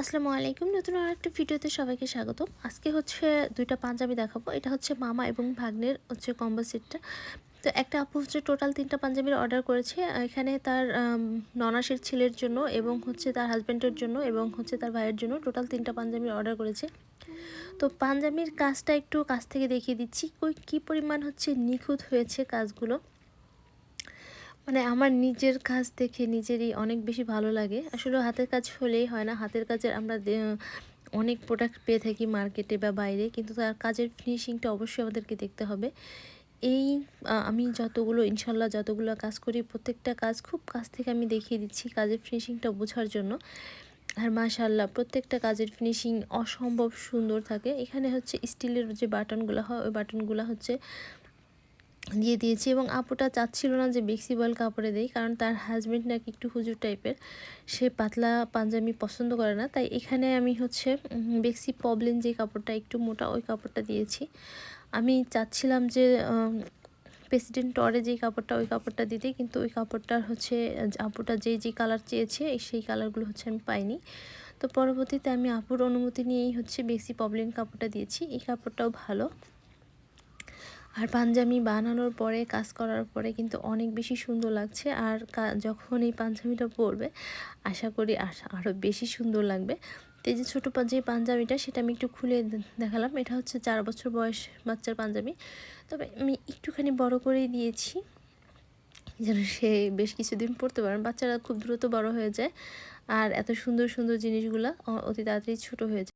আসসালামু আলাইকুম। নতুন আর একটা ভিডিওতে সবাইকে স্বাগত আজকে হচ্ছে দুইটা পাঞ্জাবি দেখাবো। এটা হচ্ছে মামা এবং ভাগ্নের হচ্ছে কম্বো সেটটা। তো একটা আপু হচ্ছে টোটাল তিনটা পাঞ্জাবির অর্ডার করেছে। এখানে তার ননাসের ছেলের জন্য এবং হচ্ছে তার হাজব্যান্ডের জন্য এবং হচ্ছে তার ভাইয়ের জন্য টোটাল তিনটা পাঞ্জাবির অর্ডার করেছে। তো পাঞ্জাবির কাজটা একটু কাছ থেকে দেখিয়ে দিচ্ছি। কই, কী পরিমাণ হচ্ছে নিখুঁত হয়েছে কাজগুলো? মানে আমার নিজের কাজ দেখে নিজেরই অনেক বেশি ভালো লাগে। আসলে হাতের কাজ হলেই হয় না। হাতের কাজের আমরা অনেক প্রোডাক্ট পেয়ে থাকি মার্কেটে বা বাইরে। কিন্তু তার কাজের ফিনিশিংটা অবশ্যই আমাদেরকে দেখতে হবে। এই আমি যতগুলো ইনশাল্লাহ যতগুলো কাজ করি, প্রত্যেকটা কাজ খুব কাছ থেকে আমি দেখিয়ে দিচ্ছি কাজের ফিনিশিংটা বোঝার জন্য। আর মাশাল্লাহ প্রত্যেকটা কাজের ফিনিশিং অসম্ভব সুন্দর থাকে। এখানে হচ্ছে স্টিলের যে বাটনগুলো হয়, ওই বাটনগুলো হচ্ছে দিয়ে দিয়েছি এবং আপুটা চাচ্ছিল না যে বেক্সি বয়েল কাপড়ে দেই, কারণ তার হাজব্যান্ড নাকি একটু হুজুর টাইপের সে পাতলা পাঞ্জাবি পছন্দ করে না, তাই এখানে আমি হচ্ছে বেক্সি পবলিন যে কাপড়টা, একটু মোটা ওই কাপড়টা দিয়েছি। আমি চাচ্ছিলাম যে প্রেসিডেন্ট টরে যেই কাপড়টা, ওই কাপড়টা দিতে, কিন্তু ওই কাপড়টার হচ্ছে, আপুটা যে যে কালার চেয়েছে সেই কালারগুলো হচ্ছে আমি পাইনি। তো পরবর্তীতে আমি আপুর অনুমতি নিয়েই হচ্ছে বেশি পবলিন কাপড়টা দিয়েছি, এই কাপড়টাও ভালো। আর পাঞ্জাবি বানানোর পরে, কাজ করার পরে কিন্তু অনেক বেশি সুন্দর লাগছে। আর যখন এই পাঞ্জাবিটা পরবে, আশা করি আরও বেশি সুন্দর লাগবে। তো এই যে ছোটো যে পাঞ্জাবিটা, সেটা আমি একটু খুলে দেখালাম। এটা হচ্ছে চার বছর বয়স বাচ্চার পাঞ্জাবি। তবে আমি একটুখানি বড় করেই দিয়েছি, যেন সে বেশ কিছুদিন পড়তে পারেন বাচ্চারা খুব দ্রুত বড় হয়ে যায়, আর এত সুন্দর সুন্দর জিনিসগুলো অতি তাড়াতাড়ি ছোট হয়ে যায়।